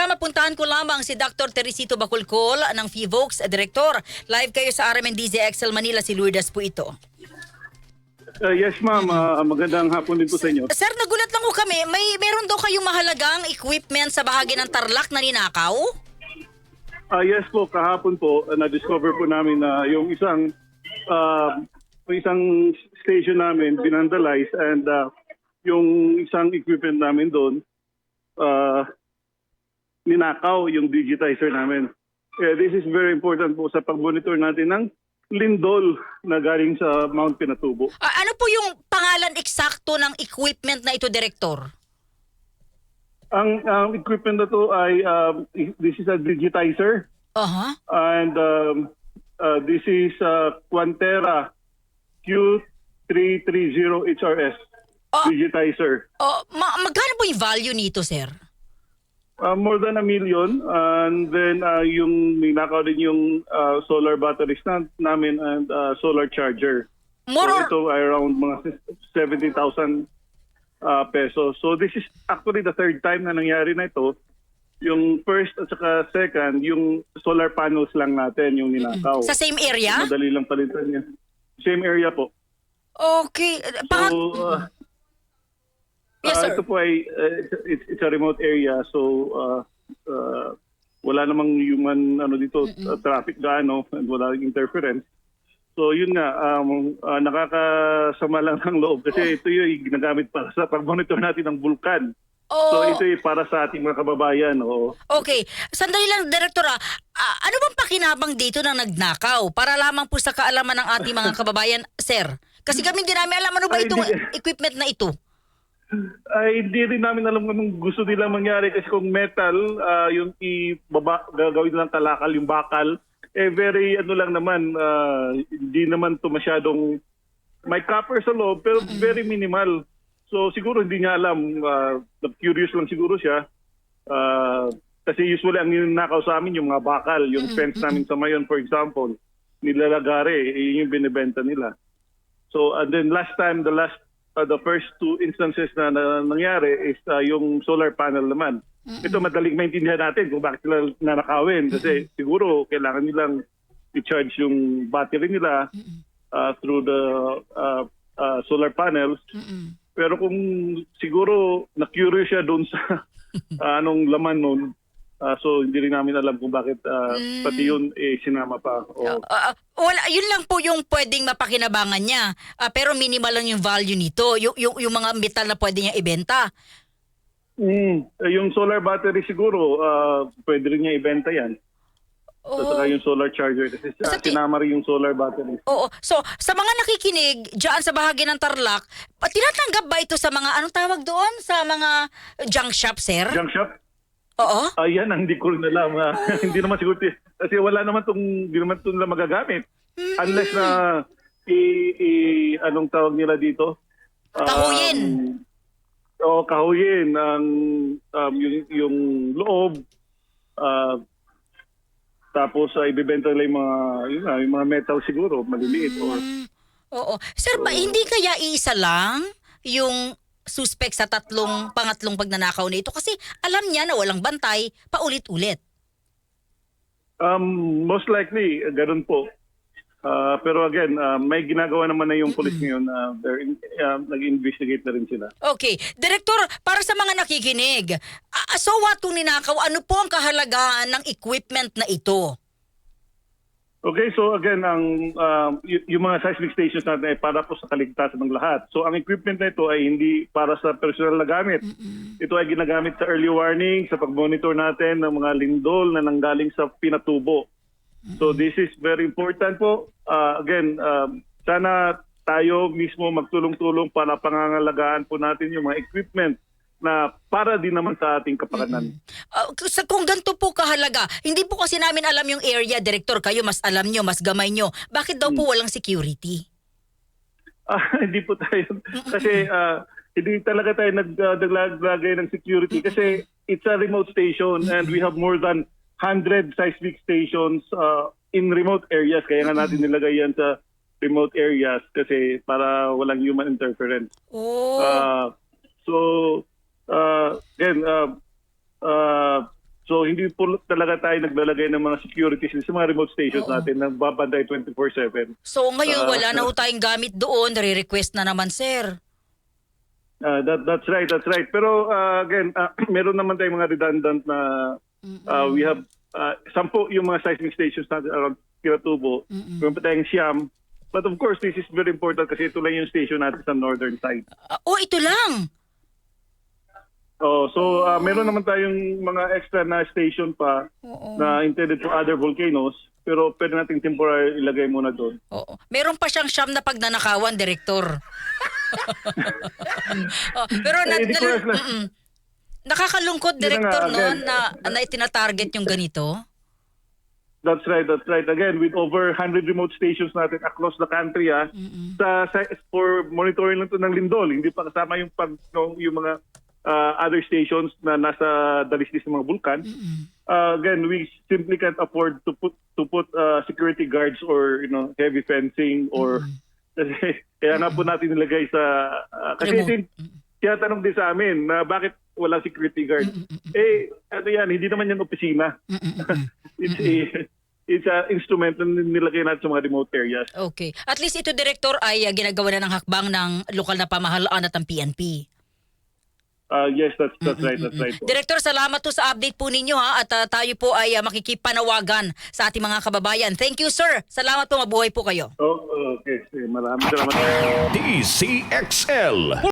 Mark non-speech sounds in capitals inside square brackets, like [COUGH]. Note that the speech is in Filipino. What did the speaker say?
sama puntahan ko lamang si Dr. Teresito Baculcol ng FIVOX, Director. Live kayo sa RMNDZ Excel Manila, si Lourdes po ito. Uh, yes ma'am, Ah, magandang hapon din po sa inyo. Sir, nagulat lang ko kami, may meron daw kayong mahalagang equipment sa bahagi ng Tarlac na ninakaw? Ah, yes po, kahapon po ah, na-discover po namin na yung isang yung isang station namin binandalize and ah, yung isang equipment namin doon ah, ninakaw yung digitizer namin. Eh, this is very important po sa pag-monitor natin ng lindol na galing sa Mount Pinatubo. Ah, ano po yung pangalan eksakto ng equipment na ito, Director? Ang ang equipment na to ay um, this is a digitizer Aha. and um, uh, this is uh, Quantera Q330 HRS Oh. digitizer. Oh, ma- magkano po yung value nito, sir? Uh, more than a million and then uh, yung ninakaw din yung uh, solar batteries na, namin and uh, solar charger. More so or- ito ay around mga 70,000 uh, pesos. So this is actually the third time na nangyari na ito. Yung first at saka second, yung solar panels lang natin yung ninakaw. Sa same area? Madali lang palitan niya. Same area po. Okay. So, Pang- uh, yes, uh, sir. ito po ay, uh, it's, it's a remote area. So, uh, uh, wala namang human ano dito, uh, traffic gaano, and wala interference. So, yun nga, um, uh, nakakasama lang ng loob kasi ito yung ginagamit para sa pag-monitor natin ng vulkan. Oh, So, ito yung para sa ating mga kababayan. Oo. okay. Sandali lang, Director. ah. Ah, ano bang pakinabang dito ng nagnakaw? Para lamang po sa kaalaman ng ating mga [LAUGHS] kababayan, sir. Kasi kami hindi namin alam ano ba Ay, itong hindi. equipment na ito. Ay, hindi rin namin alam kung anong gusto nila mangyari kasi kung metal, ah, yung ibaba, gagawin nilang kalakal, yung bakal, eh very ano lang naman, ah, hindi naman to masyadong, may copper sa loob pero very minimal. So siguro hindi niya alam, ah, curious lang siguro siya. Ah, kasi usually ang ninakaw sa amin yung mga bakal, yung fence namin sa mayon for example, nilalagare, eh, yun yung binibenta nila. So and then last time, the last, uh, the first two instances na, na nangyari is uh, yung solar panel naman. Ito madaling maintindihan natin kung bakit sila nanakawin. Kasi siguro kailangan nilang i-charge yung battery nila uh, through the uh, uh, solar panels. Pero kung siguro na-curious siya doon sa [LAUGHS] uh, anong laman nun, uh, so hindi rin namin alam kung bakit uh, pati yun eh, sinama pa. O, Ah, ah, wala, yun lang po yung pwedeng mapakinabangan niya. Ah, pero minimal lang yung value nito. Yung, yung, yung mga metal na pwede niya ibenta. Mm, yung solar battery siguro, ah, pwede rin niya ibenta yan. Oo. saka yung solar charger kasi ti- sinama rin yung solar battery. Oo. So, sa mga nakikinig dyan sa bahagi ng Tarlac, tinatanggap ba ito sa mga, anong tawag doon? Sa mga junk shop, sir? Junk shop? Oo. Ayan, ang hindi ko rin alam. ah. [LAUGHS] hindi naman siguro. ti- Kasi wala naman tong hindi naman itong magagamit. Unless na i, i anong tawag nila dito? Um, Kahuyin. O kahuyin ang um, yung, yung loob. ah, tapos uh, ibebenta nila yung mga, yun nga, yung mga metal siguro, maliliit. Or, Mm, Oo. Sir, ba, hindi kaya iisa lang yung suspect sa tatlong, pangatlong pagnanakaw na ito? Kasi alam niya na walang bantay, paulit-ulit. Um, most likely, uh, ganun po. Uh, pero again, uh, may ginagawa naman na yung police ngayon. Uh, they're in, uh, nag-investigate na rin sila. Okay. Director, para sa mga nakikinig, ah, so what kung ninakaw, ano po ang kahalagahan ng equipment na ito? Okay, so again, ang y- yung mga seismic stations natin ay para po sa kaligtasan ng lahat. So ang equipment na ito ay hindi para sa personal na gamit. Ito ay ginagamit sa early warning, sa pag-monitor natin ng mga lindol na nanggaling sa pinatubo. So this is very important po. Uh, again, um, sana tayo mismo magtulong-tulong para pangangalagaan po natin yung mga equipment na para din naman sa ating kapakanan. Ah, k- sa kung ganito po kahalaga, hindi po kasi namin alam yung area, Director. Kayo mas alam nyo, mas gamay nyo. Bakit daw po walang security? [LAUGHS] Ah, hindi po tayo. Kasi ah, hindi talaga tayo naglaglagay ng security kasi it's a remote station and we have more than 100 seismic stations ah, in remote areas. Kaya nga natin nilagay yan sa remote areas kasi para walang human interference. Oh. Ah, so, uh, again, uh, uh, So hindi po talaga tayo naglalagay ng mga securities sa mga remote stations natin na babantay 24/7. So ngayon Ah, wala na ho tayong gamit doon, nare-request na naman sir. Uh, that that's right, that's right. Pero uh, again, uh, [CLEARS THROAT] meron naman tayong mga redundant na uh, we have uh, sampo yung mga seismic stations natin around Kiratubo. Meron pa tayong Siam. But of course, this is very important kasi ito lang yung station natin sa northern side. Ah, oh, ito lang. Oh, so uh, meron naman tayong mga extra na station pa na intended for other volcanoes pero pwede nating temporary ilagay muna doon. Oo. Meron pa siyang siyam na pagnanakawan, Direktor. [LAUGHS] oh, pero na, Eh, di ko nalu- alam. Mm-mm. nakakalungkot, Yun na Direktor, nga, no, again. na, na itinatarget yung ganito. That's right, that's right. Again, with over 100 remote stations natin across the country, ah, sa, sa, for monitoring lang to ng lindol. Hindi pa kasama yung, pag, no, yung mga ah, other stations na nasa dalisdis ng mga bulkan. Ah, again, we simply can't afford to put to put ah, security guards or you know heavy fencing or kasi [LAUGHS] kaya nga po natin nilagay sa ah, kasi din kaya tanong din sa amin na bakit wala security guard. Eh, ano yan, hindi naman yan opisina. [LAUGHS] it's a it's a instrument na nilagay natin sa mga remote areas. Okay. At least ito, Direktor, ay ah, ginagawa na ng hakbang ng lokal na pamahalaan at ang PNP. Uh, yes, that's that's right, that's right. po. Direktor, salamat to sa update po ninyo ha at ah, tayo po ay ah, makikipanawagan sa ating mga kababayan. Thank you, sir. Salamat po, mabuhay po kayo. Oh, okay. Maraming salamat. DCXL